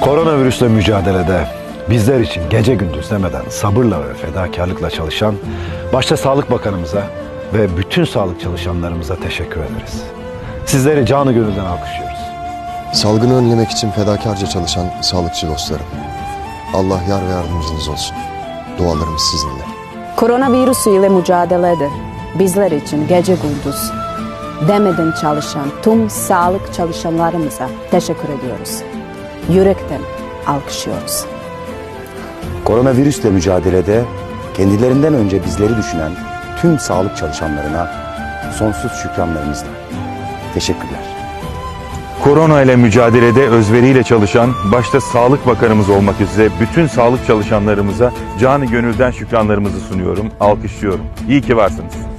Koronavirüsle mücadelede bizler için gece gündüz demeden sabırla ve fedakarlıkla çalışan başta Sağlık Bakanımıza ve bütün sağlık çalışanlarımıza teşekkür ederiz. Sizleri canı gönülden alkışlıyoruz. Salgını önlemek için fedakarca çalışan sağlıkçı dostlarım. Allah yar ve yardımcınız olsun. Dualarımız sizinle. Koronavirüsü ile mücadelede bizler için gece gündüz demeden çalışan tüm sağlık çalışanlarımıza teşekkür ediyoruz. Yürekten alkışlıyoruz. Koronavirüsle mücadelede kendilerinden önce bizleri düşünen tüm sağlık çalışanlarına sonsuz şükranlarımızla. Teşekkürler. Korona ile mücadelede özveriyle çalışan, başta Sağlık Bakanımız olmak üzere bütün sağlık çalışanlarımıza canı gönülden şükranlarımızı sunuyorum, alkışlıyorum. İyi ki varsınız.